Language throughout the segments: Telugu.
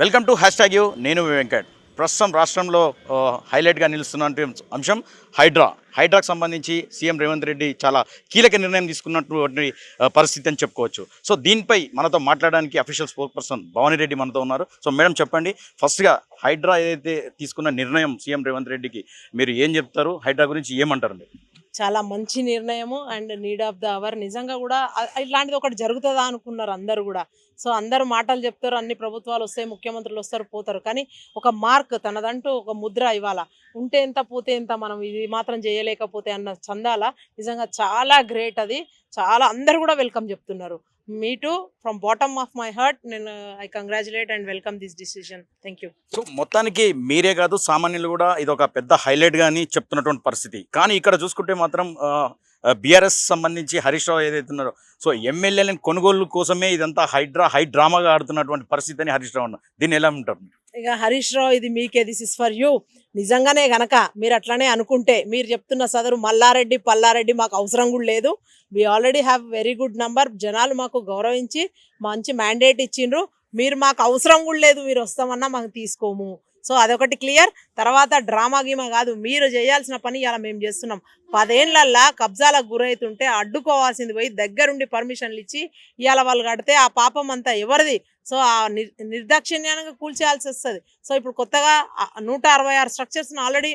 Welcome to hashtag U. నేను వెంకట్. ప్రస్తుతం రాష్ట్రంలో హైలైట్గా నిలుస్తున్న అంశం హైడ్రా. హైడ్రాకు సంబంధించి సీఎం రేవంత్ రెడ్డి చాలా కీలక నిర్ణయం తీసుకున్నటువంటి పరిస్థితి అని చెప్పుకోవచ్చు. సో దీనిపై మనతో మాట్లాడడానికి official spokesperson Bhavani Reddy మనతో ఉన్నారు. సో మేడం చెప్పండి ఫస్ట్గా హైడ్రా ఏదైతే తీసుకున్న నిర్ణయం సీఎం రేవంత్ రెడ్డికి మీరు ఏం చెప్తారు? హైడ్రా గురించి ఏమంటారు మీరు? చాలా మంచి నిర్ణయము and need of the hour. నిజంగా కూడా ఇలాంటిది ఇట్లాంటిది ఒకటి జరుగుతుందా అనుకున్నారు అందరూ కూడా. సో అందరు మాటలు చెప్తారు అన్ని ప్రభుత్వాలు వస్తాయి ముఖ్యమంత్రులు వస్తారు పోతారు. కానీ ఒక మార్క్ తనదంటూ ఒక ముద్ర ఇవాళ ఉంటే ఎంత పోతే ఎంత మనం ఇది మాత్రం చేయలేకపోతే అన్న చందాల నిజంగా చాలా గ్రేట్ అది. చాలా అందరు కూడా వెల్కమ్ చెప్తున్నారు. Me too from bottom of my heart నేను I congratulate and welcome this decision thank you so మొత్తానికి మీరే కాదు సామాన్యులు కూడా ఇది ఒక పెద్ద హైలైట్ కానీ చెప్తున్నటువంటి పరిస్థితి. కానీ ఇక్కడ చూసుకుంటే మాత్రం బీఆర్ఎస్ సంబంధించి హరీష్ రావు ఏదైతే ఉన్నారో సో ఎమ్మెల్యేలను కొనుగోలు కోసమే ఇదంతా హైడ్రా హై డ్రామాగా ఆడుతున్నటువంటి పరిస్థితి అని హరీష్ రావు అన్నారు. దీన్ని ఎలా ఉంటారు మీరు? ఇక హరీష్ రావు ఇది మీకే దిస్ ఇస్ ఫర్ యూ నిజంగానే గనక మీరు అట్లనే అనుకుంటే మీరు చెప్తున్న సదరు మల్లారెడ్డి పల్లారెడ్డి మాకు అవసరం కూడా లేదు. We already have very good number జనాలు మాకు గౌరవించి మంచి మ్యాండేట్ ఇచ్చిండ్రు. మీరు మాకు అవసరం కూడా లేదు మీరు వస్తామన్నా మాకు తీసుకోము. సో అదొకటి క్లియర్ తర్వాత డ్రామా గీమా కాదు మీరు చేయాల్సిన పని ఇలా మేము చేస్తున్నాం. పదేళ్ళల్లా కబ్జాలకు గురవుతుంటే అడ్డుకోవాల్సింది పోయి దగ్గరుండి పర్మిషన్లు ఇచ్చి ఇవాళ వాళ్ళు కడితే ఆ పాపం అంతా ఎవరిది? సో ఆ నిర్ నిర్దాక్షిణ్యంగా కూల్చేయాల్సి వస్తుంది. సో ఇప్పుడు కొత్తగా నూట అరవై ఆరు స్ట్రక్చర్స్ని ఆల్రెడీ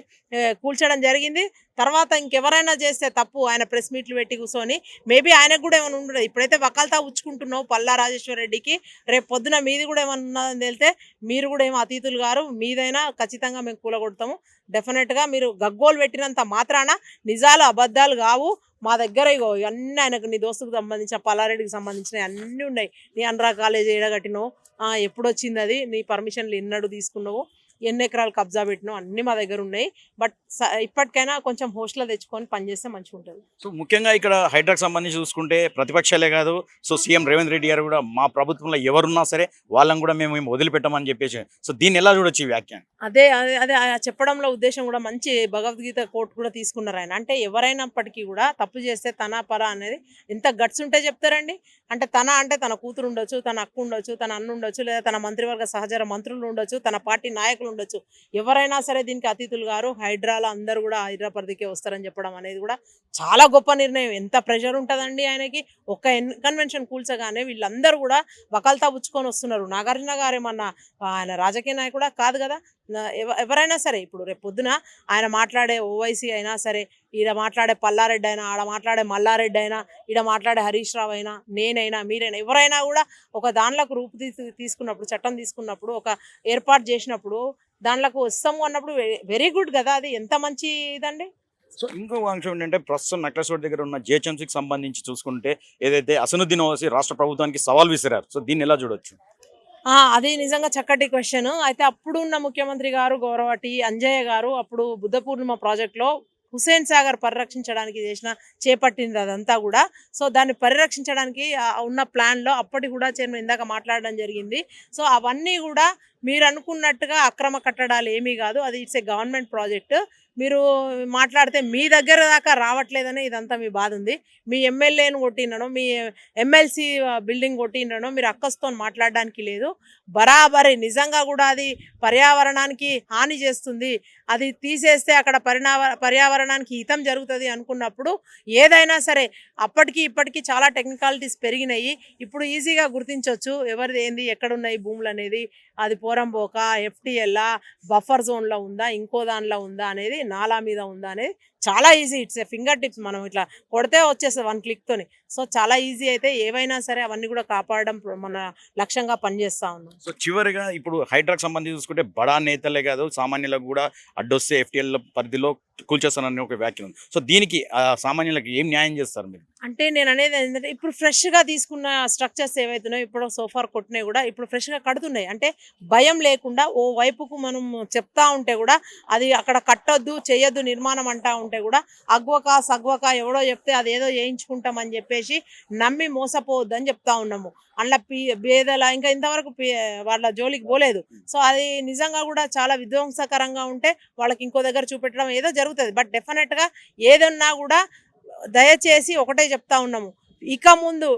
కూల్చడం జరిగింది. తర్వాత ఇంకెవరైనా చేస్తే తప్పు ఆయన ప్రెస్ మీట్లు పెట్టి కూర్చొని మేబీ ఆయనకు కూడా ఏమైనా ఉండదు. ఇప్పుడైతే వకాల్తా ఉచ్చుకుంటున్నావు పల్లా రాజేశ్వర రెడ్డికి రేపు పొద్దున మీది కూడా ఏమన్నా ఉన్నదని తెలితే మీరు కూడా ఏమో అతిథులు గారు మీదైనా ఖచ్చితంగా మేము కూలగొడతాము. డెఫినెట్గా మీరు గగ్గోలు పెట్టినంత మాత్రాన నిజాలు అబద్ధాలు కావు. మా దగ్గర ఇగో ఇవన్నీ ఆయనకు నీ దోస్తుకు సంబంధించిన పల్లారెడ్డికి సంబంధించినవి అన్నీ ఉన్నాయి. నీ అనరా కాలేజ్ ఏడగట్టినావు ఆ, ఎప్పుడు వచ్చింది అది నీ పర్మిషన్లు ఎన్నడు తీసుకున్నావు ఎన్ని ఎకరాలు కబ్జా పెట్టినావు అన్నీ మా దగ్గర ఉన్నాయి. బట్ స- ఇప్పటికైనా కొంచెం హోస్టల్లో తెచ్చుకొని పనిచేస్తే మంచిగా ఉంటుంది. సో ముఖ్యంగా ఇక్కడ హైడ్రాకి సంబంధించి చూసుకుంటే ప్రతిపక్షాలే కాదు. సో సీఎం రేవంత్ రెడ్డి గారు కూడా మా ప్రభుత్వంలో ఎవరున్నా సరే వాళ్ళని కూడా మేము వదిలిపెట్టమని చెప్పేసి సో దీన్ని ఎలా చూడొచ్చు ఈ వ్యాఖ్యానం? అదే అదే అదే చెప్పడంలో ఉద్దేశం కూడా మంచి భగవద్గీత కోట్ కూడా తీసుకున్నారు ఆయన. అంటే ఎవరైనప్పటికీ కూడా తప్పు చేస్తే తన పర అనేది ఎంత గట్స్ ఉంటే చెప్తారండి? అంటే తన అంటే తన కూతురు ఉండొచ్చు తన అక్క ఉండొచ్చు తన అన్న ఉండొచ్చు లేదా తన మంత్రివర్గ సహచర మంత్రులు ఉండొచ్చు తన పార్టీ నాయకులు ఉండొచ్చు. ఎవరైనా సరే దీనికి అతిథులు గారు హైడ్రాలో అందరూ కూడా హైదరాబాద్కే వస్తారని చెప్పడం అనేది కూడా చాలా గొప్ప నిర్ణయం. ఎంత ప్రెషర్ ఉంటుందండి ఆయనకి? ఒక్క ఎన్ కన్వెన్షన్ కూల్చగానే వీళ్ళందరూ కూడా వకాల్తా పుచ్చుకొని వస్తున్నారు. నాగార్జున గారేమన్నా ఆయన రాజకీయ నాయకుడా? కాదు కదా? ఎవరైనా సరే ఇప్పుడు రేపు పొద్దున ఆయన మాట్లాడే ఓవైసీ అయినా సరే ఈడ మాట్లాడే పల్లారెడ్డి అయినా ఆడ మాట్లాడే మల్లారెడ్డి అయినా ఈడ మాట్లాడే హరీష్ రావు అయినా నేనైనా మీరైనా ఎవరైనా కూడా ఒక దానిలోకి రూపు తీసుకున్నప్పుడు చట్టం తీసుకున్నప్పుడు ఒక ఏర్పాటు చేసినప్పుడు దాంట్లోకి వస్తాము అన్నప్పుడు వెరీ గుడ్ కదా అది. ఎంత మంచి ఇదండి? సో ఇంకో అంశం ఏంటంటే ప్రస్తుతం నెక్లెస్ రోడ్ దగ్గర ఉన్న జిహెచ్ఎంసీకి సంబంధించి చూసుకుంటే ఏదైతే అసనుద్దీన్ ఓవైసీ రాష్ట్ర ప్రభుత్వానికి సవాల్ విసిరారు సో దీన్ని ఎలా చూడొచ్చు? అది నిజంగా చక్కటి క్వశ్చన్ అయితే అప్పుడు ఉన్న ముఖ్యమంత్రి గారు గౌరవటి అంజయ్య గారు అప్పుడు బుద్ధ పూర్ణిమ ప్రాజెక్ట్లో హుసేన్ సాగర్ పరిరక్షించడానికి చేసిన చేపట్టింది అదంతా కూడా. సో దాన్ని పరిరక్షించడానికి ఉన్న ప్లాన్లో అప్పటి కూడా చైర్మన్ ఇందాక మాట్లాడడం జరిగింది. సో అవన్నీ కూడా మీరు అనుకున్నట్టుగా అక్రమ కట్టడాలు ఏమీ కాదు. అది ఇట్స్ ఏ గవర్నమెంట్ ప్రాజెక్ట్ మీరు మాట్లాడితే మీ దగ్గర దాకా రావట్లేదని ఇదంతా మీ బాధ ఉంది. మీ ఎమ్మెల్యేను కొట్టినను మీ ఎమ్మెల్సీ బిల్డింగ్ కొట్టినను మీరు అక్కస్తో మాట్లాడడానికి లేదు. బరాబరి నిజంగా కూడా అది పర్యావరణానికి హాని చేస్తుంది. అది తీసేస్తే అక్కడ పరిణామ పర్యావరణానికి హితం జరుగుతుంది అనుకున్నప్పుడు ఏదైనా సరే అప్పటికి ఇప్పటికీ చాలా టెక్నికాలిటీస్ పెరిగినాయి. ఇప్పుడు ఈజీగా గుర్తించవచ్చు ఎవరిది ఏంది ఎక్కడున్నాయి భూములు అనేది అది పోరంబోక ఎఫ్టీఎల్లా బఫర్ జోన్లో ఉందా ఇంకో దానిలో ఉందా అనేది నాలా మీద ఉందా అనేది చాలా easy. It's a finger tips మనం ఇట్లా కొడితే వచ్చేస్తుంది వన్ క్లిక్తోని సో చాలా ఈజీ అయితే ఏవైనా సరే అవన్నీ కూడా కాపాడడం మన లక్ష్యంగా పనిచేస్తా ఉన్నాం. సో చివరిగా ఇప్పుడు హైడ్రాకి సంబంధించి చూసుకుంటే బడా నేతలే కాదు సామాన్యులకు కూడా అడ్డొస్తే ఎఫ్టీఎల్ పరిధిలో కూల్చేస్తానని ఒక వ్యాఖ్య ఉంది. సో దీనికి సామాన్యులకు ఏం న్యాయం చేస్తారు మీరు? అంటే నేను అనేది ఏంటంటే ఇప్పుడు ఫ్రెష్గా తీసుకున్న స్ట్రక్చర్స్ ఏవైతున్నాయో ఇప్పుడు సోఫార్ కొట్టినాయి కూడా ఇప్పుడు ఫ్రెష్గా కడుతున్నాయి. అంటే భయం లేకుండా ఓ వైపుకు మనం చెప్తా ఉంటే కూడా అది అక్కడ కట్టొద్దు చేయొద్దు నిర్మాణం అంటా ఉంటే కూడా అగ్వక సగ్వక ఎవడో చెప్తే అది ఏదో చేయించుకుంటామని చెప్పేసి నమ్మి మోసపోవద్దు అని చెప్తా ఉన్నాము. అందులో పీ బేదల ఇంకా ఇంతవరకు వాళ్ళ జోలికి పోలేదు. సో అది నిజంగా కూడా చాలా విధ్వంసకరంగా ఉంటే వాళ్ళకి ఇంకో దగ్గర చూపెట్టడం ఏదో జరుగుతుంది. బట్ డెఫినెట్గా ఏదన్నా కూడా దయచేసి ఒకటే చెప్తా ఉన్నాము. ఇక ముందు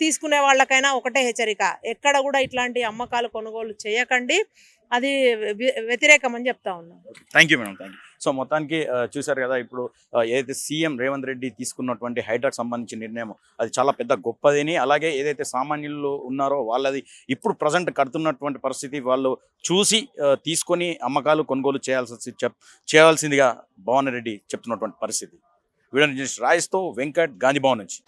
తీసుకునే వాళ్ళకైనా ఒకటే హెచ్చరిక. ఎక్కడ కూడా ఇట్లాంటి అమ్మకాలు కొనుగోలు చేయకండి. అది వ్యతిరేకం అని చెప్తా ఉన్నాం thank you madam thank you so మొత్తానికి చూశారు కదా ఇప్పుడు ఏదైతే సీఎం రేవంత్ రెడ్డి తీసుకున్నటువంటి హైడ్రాకి సంబంధించిన నిర్ణయం అది చాలా పెద్ద గొప్పదని. అలాగే ఏదైతే సామాన్యులు ఉన్నారో వాళ్ళది ఇప్పుడు ప్రజెంట్ కడుతున్నటువంటి పరిస్థితి వాళ్ళు చూసి తీసుకొని అమ్మకాలు కొనుగోలు చేయాల్సి చెప్ చేయాల్సిందిగా భవన్ రెడ్డి చెప్తున్నటువంటి పరిస్థితి. వీడియో రాయిస్తో వెంకట్ గాంధీ భవన్ నుంచి.